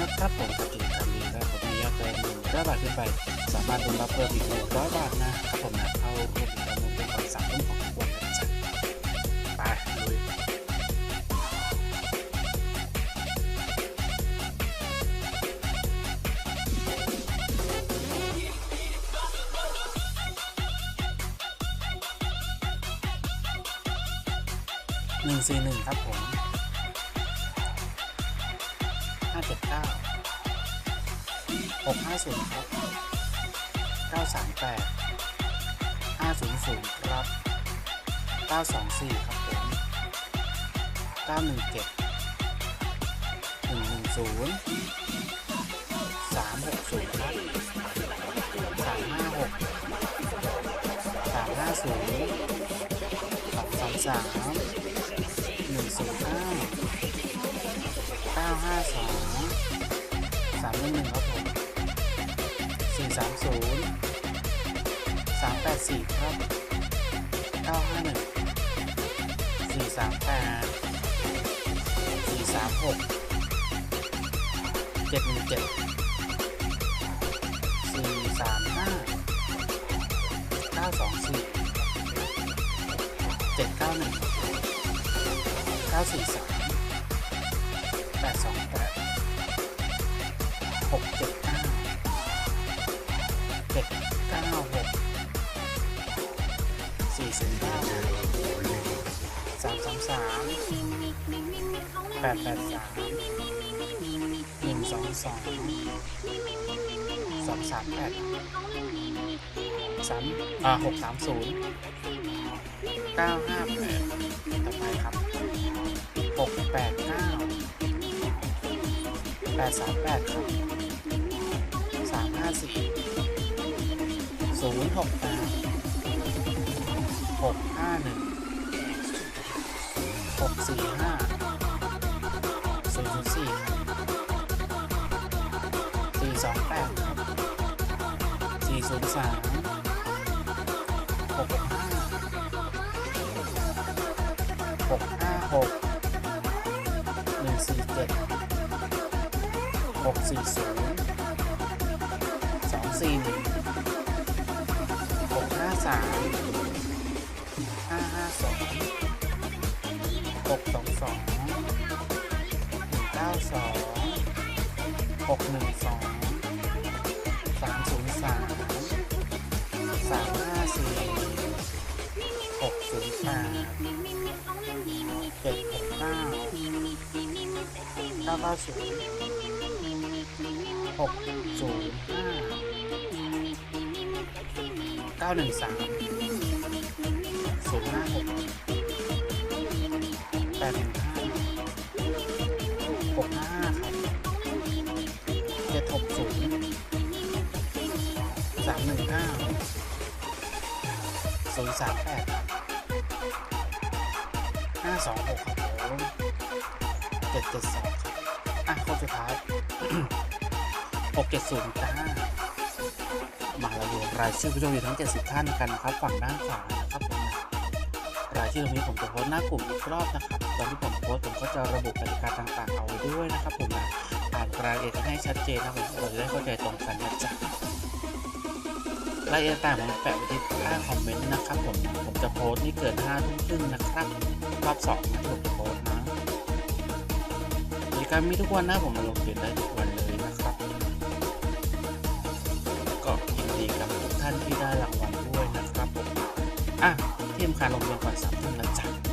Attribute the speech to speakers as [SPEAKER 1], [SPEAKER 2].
[SPEAKER 1] นะครับผมกับกิจกรรมนี้นะผมมียอดเงินหนึ่งร้อยบาทขึ้นไป สามารถลุ้นรับเพิ่มอีกหนึ่งร้อยบาทนะครับผมนะเข้าร่วมกิจกรรมลงเป็นตอนสามทุ่มของทุกวันนะจ๊ะไปลุยหนึ่งสี่หนึ่งครับผม ห้าเจ็ดเก้าหกห้าศูนย์ครับเก้าสามแปดห้าศูนย์ศูนย์ครับเก้าสองสี่ครับผมเก้าหนึ่งเจ็ดหนึ่งหนึ่งศูนย์สามหกศูนย์ครับสามห้าหกสามห้าศูนย์สองสามสาม นิดนึงครับผม430 384 ครับ 951 438 436 717 435 924 791 943 828 หกเจ็ดเก้าเจ็ดเก้าหกสี่สามแปดสองแปดหกเก้าสามสามสามแปดแปดสามหนึ่งสองสองสองสามแปดสามอ่าหกสามศูนย์เก้าห้าแปดต่อไปครับหกแปดเก้าแปดสามแปดครับามห้าสี่ศูนย์หกแปดหกห้าหนึ่งหกสี่ห้าศูนย์สี่สี่สองแปดสี่ศูนย์สามหกห้าหกห้าหกหนึ่งสี่เจ็ดหกสี่ศูนย์ สี่หนึ่งหกห้าสามห้าห้าสองหกสองสองหนึ่งเก้าสองหกหนึ่งสองสามศูนย์สามสามห้าสี่หกศูนย์แปดเจ็ดหกเก้าเก้าเก้าศูนย์หกศูนย์ห้า ก้าหนึ่งสามศูนย์ห้าหกแปดหนึ่งห้าหกห้าครับเจ็ดหกศูนย์สามหนึ่งเก้าศูนย์สามแปดห้าสองหกครับผมเจ็ดเจ็ดสองครับอะคนสุดท้ายหกเจ็ดศูนย์จ้า มาเราดูรายชื่อผู้โชคดีทั้ง 70 ท่านกันนะครับฝั่งด้านขวานะครับผมรายชื่อตรงนี้ผมจะโพสต์หน้ากลุ่มอีกรอบนะครับตอนที่ผมโพสต์ผมก็จะระบุกติกาต่างๆ เอาไว้ด้วยนะครับผมนะอ่านรายละเอียดให้ชัดเจนนะครับผมเราจะได้เข้าใจตรงกันนะจ๊ะรายละเอียดต่างๆผมแปะไว้ที่ใต้คอมเมนต์นะครับผมผมจะโพสต์นี่เกิน5ทุ่มครึ่งนะครับรอบสองนะผมจะโพสต์นะกิจกรรมมีทุกวันนะผมมาลงเกมได้ทุกวันเลย ท่านที่ได้รางวัลด้วยนะครับผมอะเที่สำคัญลงเรียนก่อนสามทุ่มนะจ๊ะ